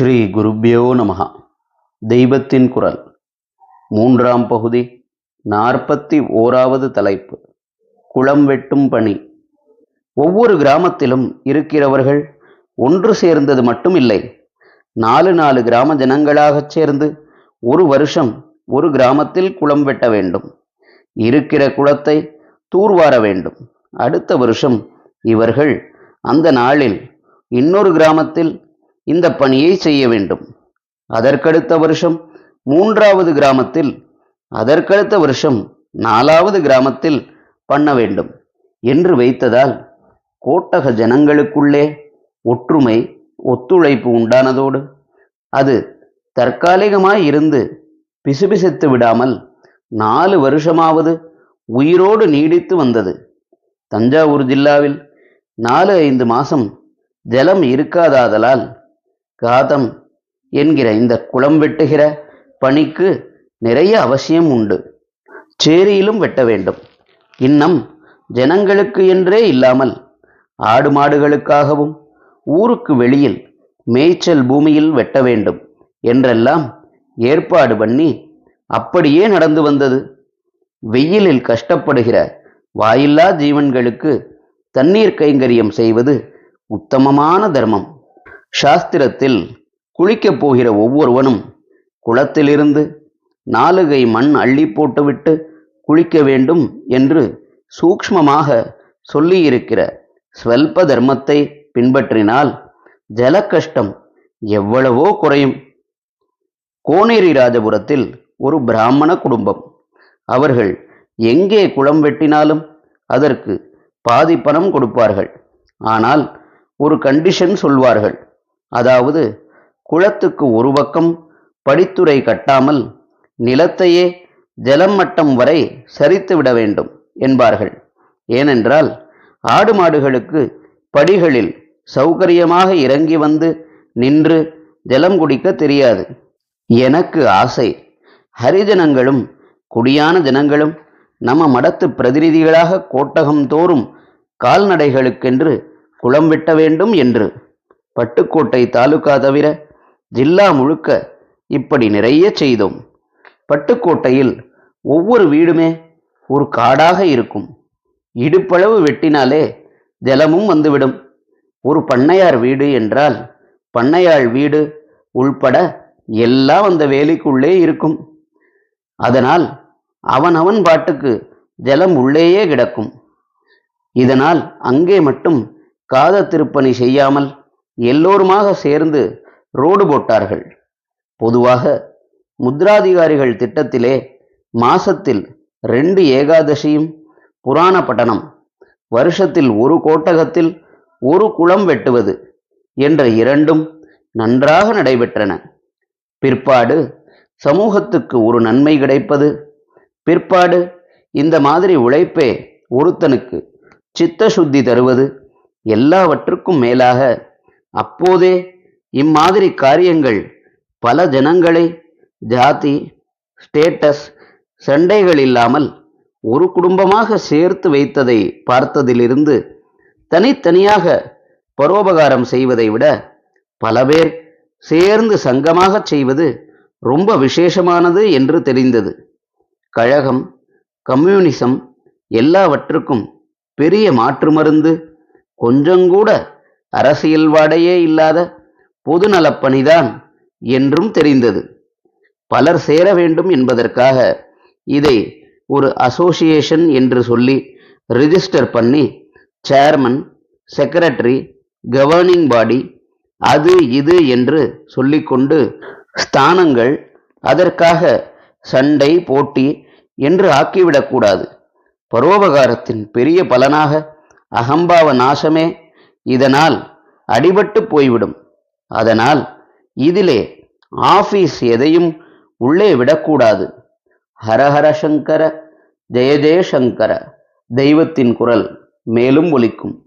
ஸ்ரீ குருப்யோ நமகா தெய்வத்தின் குரல். மூன்றாம் பகுதி நாற்பத்தி ஓராவது தலைப்பு குளம் வெட்டும் பணி. ஒவ்வொரு கிராமத்திலும் இருக்கிறவர்கள் ஒன்று சேர்ந்தது மட்டும் இல்லை நாலு நாலு கிராம ஜனங்களாகச் சேர்ந்து ஒரு வருஷம் ஒரு கிராமத்தில் குளம் வெட்ட வேண்டும். இருக்கிற குளத்தை தூர்வார வேண்டும். அடுத்த வருஷம் இவர்கள் அந்த நாளில் இன்னொரு கிராமத்தில் இந்த பணியை செய்ய வேண்டும். அதற்கடுத்த வருஷம் மூன்றாவது கிராமத்தில் அதற்கடுத்த வருஷம் நாலாவது கிராமத்தில் பண்ண வேண்டும் என்று வைத்ததால் கோட்டக ஜனங்களுக்குள்ளே ஒற்றுமை ஒத்துழைப்பு உண்டானதோடு அது தற்காலிகமாய் இருந்து பிசுபிசுத்து விடாமல் நாலு வருஷமாவது உயிரோடு நீடித்து வந்தது. தஞ்சாவூர் ஜில்லாவில் நாலு ஐந்து மாசம் ஜலம் இருக்காதாதலால் காதம் என்கிற இந்த குளம் வெட்டுகிற பணிக்கு நிறைய அவசியம் உண்டு. சேரியிலும் வெட்ட வேண்டும். இன்னம் ஜனங்களுக்கு என்றே இல்லாமல் ஆடு மாடுகளுக்காகவும் ஊருக்கு வெளியில் மேய்ச்சல் பூமியில் வெட்ட வேண்டும் என்றெல்லாம் ஏற்பாடு பண்ணி அப்படியே நடந்து வந்தது. வெயிலில் கஷ்டப்படுகிற வாயில்லா ஜீவன்களுக்கு தண்ணீர் கைங்கரியம் செய்வது உத்தமமான தர்மம். சாஸ்திரத்தில் குளிக்கப் போகிற ஒவ்வொருவனும் குளத்திலிருந்து நாலுகை மண் அள்ளி போட்டுவிட்டு குளிக்க வேண்டும் என்று சூக்ஷ்மமாக சொல்லியிருக்கிற ஸ்வல்ப தர்மத்தை பின்பற்றினால் ஜல கஷ்டம் எவ்வளவோ குறையும். கோனேரி ராஜபுரத்தில் ஒரு பிராமண குடும்பம். அவர்கள் எங்கே குளம் வெட்டினாலும் அதற்கு பாதி பணம் கொடுப்பார்கள். ஆனால் ஒரு கண்டிஷன் சொல்வார்கள். அதாவது குளத்துக்கு ஒரு பக்கம் படித்துறை கட்டாமல் நிலத்தையே ஜலம் மட்டம் வரை சரித்து விட வேண்டும் என்பார்கள். ஏனென்றால் ஆடு மாடுகளுக்கு படிகளில் சௌகரியமாக இறங்கி வந்து நின்று ஜலம் குடிக்க தெரியாது. எனக்கு ஆசை. ஹரிஜனங்களும் குடியான ஜனங்களும் நம்ம மடத்து பிரதிநிதிகளாக கோட்டகம் தோறும் கால்நடைகளுக்கென்று குளம் வெட்ட வேண்டும் என்று. பட்டுக்கோட்டை தாலுகா தவிர ஜில்லா முழுக்க இப்படி நிறைய செய்தோம். பட்டுக்கோட்டையில் ஒவ்வொரு வீடுமே ஒரு காடாக இருக்கும். இடுப்பளவு வெட்டினாலே ஜலமும் வந்துவிடும். ஒரு பண்ணையார் வீடு என்றால் பண்ணையாள் வீடு உள்பட எல்லாம் அந்த வேலிக்குள்ளே இருக்கும். அதனால் அவன் அவன் பாட்டுக்கு ஜலம் உள்ளேயே கிடக்கும். இதனால் அங்கே மட்டும் காத திருப்பணி செய்யாமல் எல்லோருமாக சேர்ந்து ரோடு போட்டார்கள். பொதுவாக முத்ராதிகாரிகள் திட்டத்திலே மாசத்தில் ரெண்டு ஏகாதசியும் புராண பட்டணம் வருஷத்தில் ஒரு கோட்டகத்தில் ஒரு குளம் வெட்டுவது என்ற இரண்டும் நன்றாக நடைபெற்றன. பிற்பாடு சமூகத்துக்கு ஒரு நன்மை கிடைப்பது பிற்பாடு இந்த மாதிரி உழைப்பே ஒருத்தனுக்கு சித்த சுத்தி தருவது எல்லாவற்றுக்கும் மேலாக அப்போதே இம்மாதிரி காரியங்கள் பல ஜனங்களை ஜாதி ஸ்டேட்டஸ் சண்டைகள் இல்லாமல் ஒரு குடும்பமாக சேர்த்து வைத்ததை பார்த்ததிலிருந்து தனித்தனியாக பரோபகாரம் செய்வதை விட பல பேர் சேர்ந்து சங்கமாக செய்வது ரொம்ப விசேஷமானது என்று தெரிந்தது. கழகம் கம்யூனிசம் எல்லாவற்றுக்கும் பெரிய மாற்று மருந்து கொஞ்சங்கூட அரசியல் வாடையே இல்லாத பொதுநலப்பணிதான் என்றும் தெரிந்தது. பலர் சேர வேண்டும் என்பதற்காக இதை ஒரு அசோசியேஷன் என்று சொல்லி ரிஜிஸ்டர் பண்ணி சேர்மன் செக்ரட்டரி கவர்னிங் பாடி அது இது என்று சொல்லிக்கொண்டு ஸ்தானங்கள் அதற்காக சண்டை போட்டி என்று ஆக்கிவிடக்கூடாது. பரோபகாரத்தின் பெரிய பலனாக அகம்பாவ நாசமே இதனால் அடிபட்டு போய்விடும். அதனால் இதிலே ஆபீஸ் எதையும் உள்ளே விடக்கூடாது. ஹரஹர சங்கர ஜெய ஜெயசங்கர தெய்வத்தின் குரல் மேலும் ஒலிக்கும்.